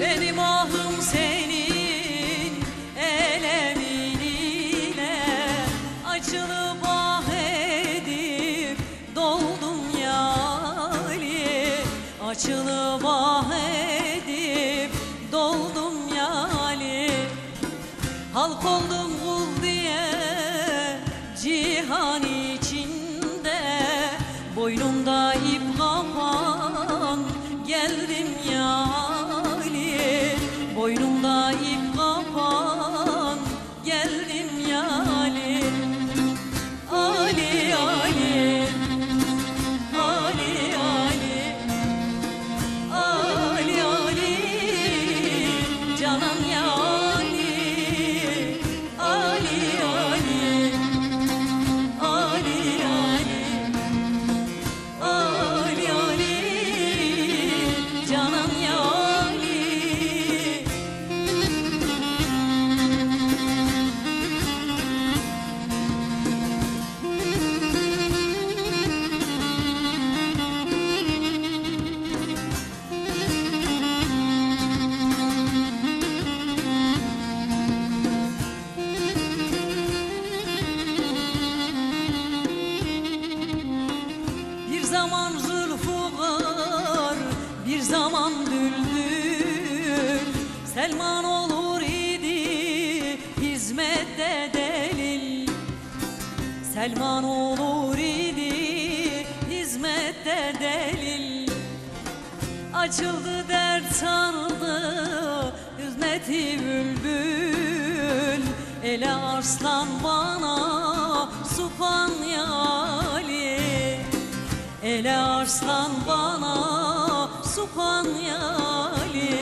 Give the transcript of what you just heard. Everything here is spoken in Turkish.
Benim ahım Acılı bah edip doldum yali Halk oldum kul diye cihan içinde. Boynumda ip kapan geldim yali Boynumda ip hizmette delil? Selman olur idi hizmette delil. Açıldı dert sarıldı hizmeti bülbül. Ele arslan bana supan yali Ele arslan bana supan yali